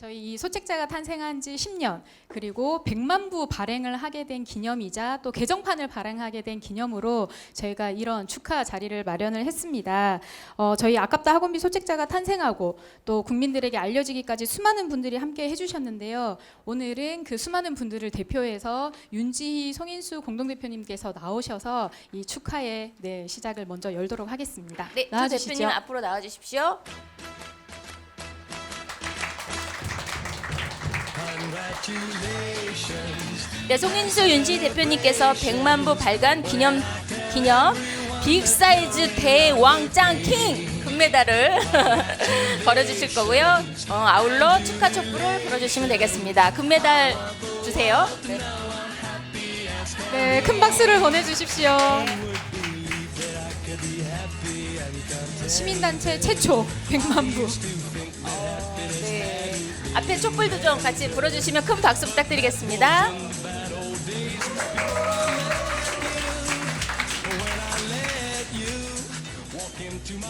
저희 이 소책자가 탄생한 지 10년 그리고 100만 부 발행을 하게 된 기념이자 또 개정판을 발행하게 된 기념으로 저희가 이런 축하 자리를 마련을 했습니다. 어, 저희 아깝다 학원비 소책자가 탄생하고 또 국민들에게 알려지기까지 수많은 분들이 함께 해주셨는데요. 오늘은 그 수많은 분들을 대표해서 윤지희 송인수 공동대표님께서 나오셔서 이 축하의 네, 시작을 먼저 열도록 하겠습니다. 네, 두 나와주시죠. 대표님 앞으로 나와 주십시오. 네, 송인수 윤지 대표님께서 100만 부 발간 기념 기념 빅 사이즈 대왕짱 킹 금메달을 걸어주실 거고요. 어, 아울러 축하 촛불을 불어주시면 되겠습니다. 금메달 주세요. 네. 네, 큰 박수를 보내주십시오. 시민단체 최초 100만 부. 네. 앞에 촛불도 좀 같이 불어주시면 큰 박수 부탁드리겠습니다.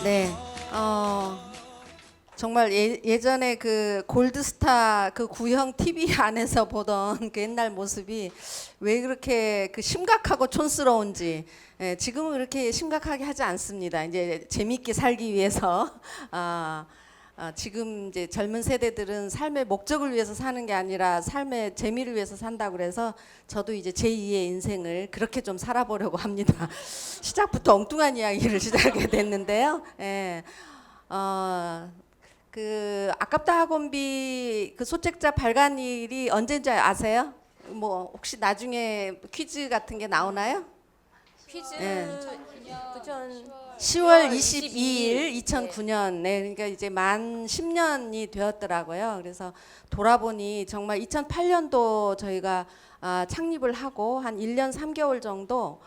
네. 어, 정말 예, 예전에 그 골드스타 그 구형 TV 안에서 보던 그 옛날 모습이 왜 그렇게 그 심각하고 촌스러운지 예, 지금은 그렇게 심각하게 하지 않습니다. 이제 재밌게 살기 위해서 아, 아, 지금 이제 젊은 세대들은 삶의 목적을 위해서 사는 게 아니라 삶의 재미를 위해서 산다고 그래서 저도 이제 제2의 인생을 그렇게 좀 살아보려고 합니다. 시작부터 엉뚱한 이야기를 시작하게 됐는데요. 예. 어, 그 아깝다 학원비 그 소책자 발간 일이 언제인지 아세요? 뭐 혹시 나중에 퀴즈 같은 게 나오나요? 퀴즈 네. 2000 10월 22일 2009년 네 그러니까 이제 만 10년이 되었더라고요. 그래서 돌아보니 정말 2008년도 저희가 아, 창립을 하고 한 1년 3개월 정도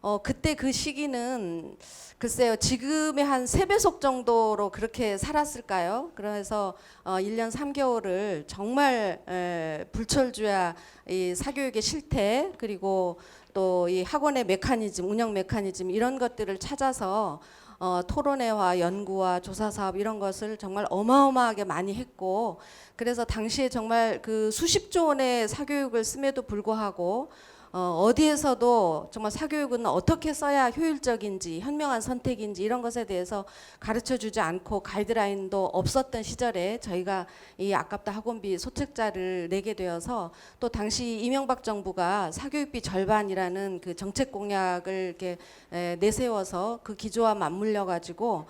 어 그때 그 시기는 글쎄요 지금의 한 세배속 정도로 그렇게 살았을까요? 그래서 어 1년 3개월을 정말 에, 불철주야 이 사교육의 실태 그리고 또 이 학원의 메커니즘, 운영 메커니즘 이런 것들을 찾아서 어, 토론회와 연구와 조사 사업 이런 것을 정말 어마어마하게 많이 했고 그래서 당시에 정말 그 수십조 원의 사교육을 씀에도 불구하고 어, 어디에서도 정말 사교육은 어떻게 써야 효율적인지 현명한 선택인지 이런 것에 대해서 가르쳐 주지 않고 가이드라인도 없었던 시절에 저희가 이 아깝다 학원비 소책자를 내게 되어서 또 당시 이명박 정부가 사교육비 절반이라는 그 정책 공약을 이렇게 에, 내세워서 그 기조와 맞물려 가지고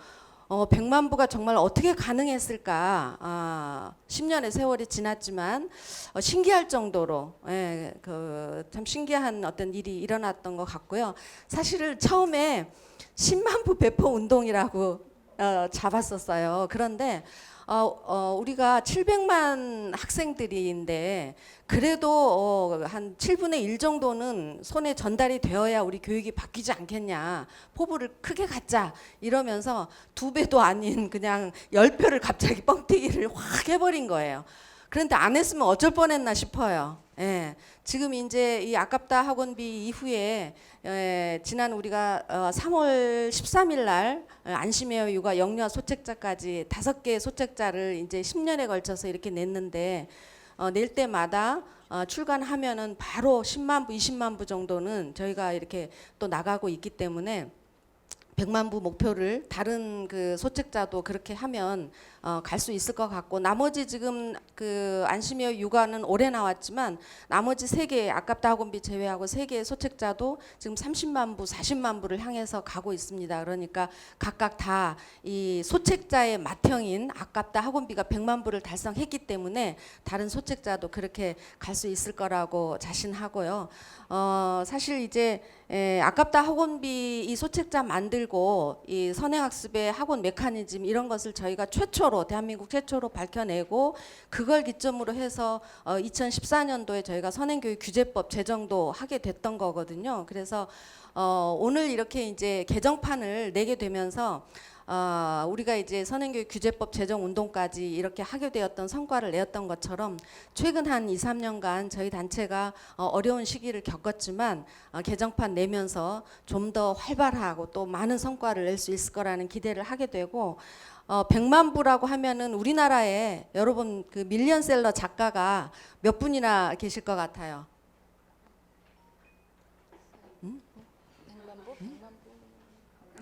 어, 100만 부가 정말 어떻게 가능했을까? 아, 10년의 세월이 지났지만 어, 신기할 정도로 예, 그참 신기한 어떤 일이 일어났던 것 같고요. 사실은 처음에 10만 부 배포 운동이라고 어, 잡았었어요. 그런데 어, 어, 우리가 700만 학생들인데 그래도 어, 한 7분의 1 정도는 손에 전달이 되어야 우리 교육이 바뀌지 않겠냐. 포부를 크게 갖자. 이러면서 두 배도 아닌 그냥 열 배를 갑자기 뻥튀기를 확 해버린 거예요. 그런데 안 했으면 어쩔 뻔했나 싶어요. 예. 지금 이제 이 아깝다 학원비 이후에 예, 지난 우리가 어, 3월 13일 날 어, 안심해요 육아 영유아 소책자까지 다섯 개의 소책자를 이제 10년에 걸쳐서 이렇게 냈는데 어, 낼 때마다 어, 출간하면은 바로 10만 부, 20만 부 정도는 저희가 이렇게 또 나가고 있기 때문에 100만 부 목표를 다른 그 소책자도 그렇게 하면 어, 갈 수 있을 것 같고 나머지 지금 그 안심이어 육아는 올해 나왔지만 나머지 세 개 아깝다 학원비 제외하고 세 개의 소책자도 지금 30만 부, 40만 부를 향해서 가고 있습니다. 그러니까 각각 다 이 소책자의 맏형인 아깝다 학원비가 100만 부를 달성했기 때문에 다른 소책자도 그렇게 갈 수 있을 거라고 자신하고요. 어, 사실 이제 에, 아깝다 학원비 이 소책자 만들고 이 선행학습의 학원 메커니즘 이런 것을 저희가 최초로 대한민국 최초로 밝혀내고 그걸 기점으로 해서 어, 2014년도에 저희가 선행교육 규제법 제정도 하게 됐던 거거든요. 그래서 어, 오늘 이렇게 이제 개정판을 내게 되면서 어, 우리가 이제 선행교육 규제법 제정 운동까지 이렇게 하게 되었던 성과를 내었던 것처럼 최근 한 2, 3년간 저희 단체가 어, 어려운 시기를 겪었지만 어, 개정판 내면서 좀 더 활발하고 또 많은 성과를 낼 수 있을 거라는 기대를 하게 되고 어, 100만 부라고 하면은 우리나라에 여러분 그 밀리언셀러 작가가 몇 분이나 계실 것 같아요.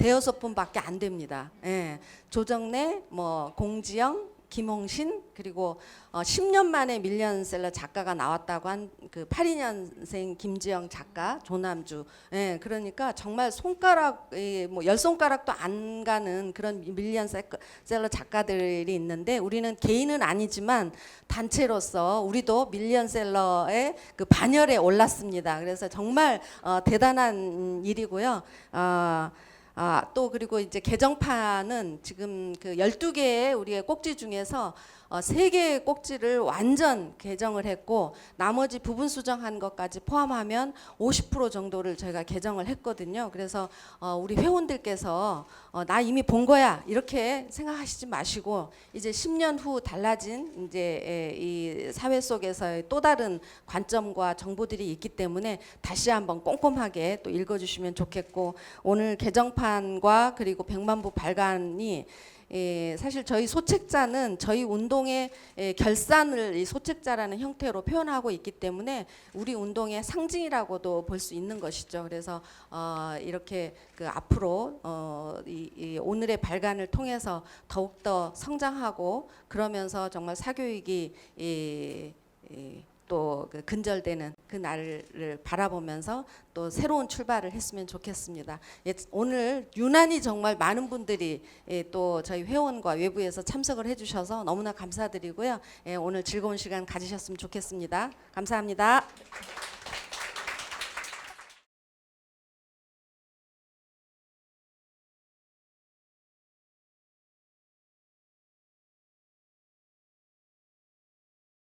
대여섯 분밖에 안 됩니다. 예. 조정래, 뭐 공지영, 김홍신 그리고 어, 10년 만에 밀리언셀러 작가가 나왔다고 한 그 82년생 김지영 작가 조남주. 예. 그러니까 정말 손가락 뭐열 손가락도 안 가는 그런 밀리언셀러 작가들이 있는데 우리는 개인은 아니지만 단체로서 우리도 밀리언셀러의 그 반열에 올랐습니다. 그래서 정말 어, 대단한 일이고요. 어, 아, 또 그리고 이제 개정판은 지금 그 12개의 우리의 꼭지 중에서 어, 3개의 꼭지를 완전 개정을 했고 나머지 부분 수정한 것까지 포함하면 50% 정도를 저희가 개정을 했거든요. 그래서 어, 우리 회원들께서 어, 나 이미 본 거야 이렇게 생각하시지 마시고 이제 10년 후 달라진 이제 에, 이 사회 속에서의 또 다른 관점과 정보들이 있기 때문에 다시 한번 꼼꼼하게 또 읽어주시면 좋겠고 오늘 개정판 과 그리고 백만부 발간이 예, 사실 저희 소책자는 저희 운동의 예, 결산을 이 소책자라는 형태로 표현하고 있기 때문에 우리 운동의 상징이라고도 볼 수 있는 것이죠. 그래서 어, 이렇게 그 앞으로 어, 이, 이 오늘의 발간을 통해서 더욱 더 성장하고 그러면서 정말 사교육이 이, 이, 또그 근절되는 그 날을 바라보면서 또 새로운 출발을 했으면 좋겠습니다. 예, 오늘 유난히 정말 많은 분들이 예, 또 저희 회원과 외부에서 참석을 해주셔서 너무나 감사드리고요. 예, 오늘 즐거운 시간 가지셨으면 좋겠습니다. 감사합니다.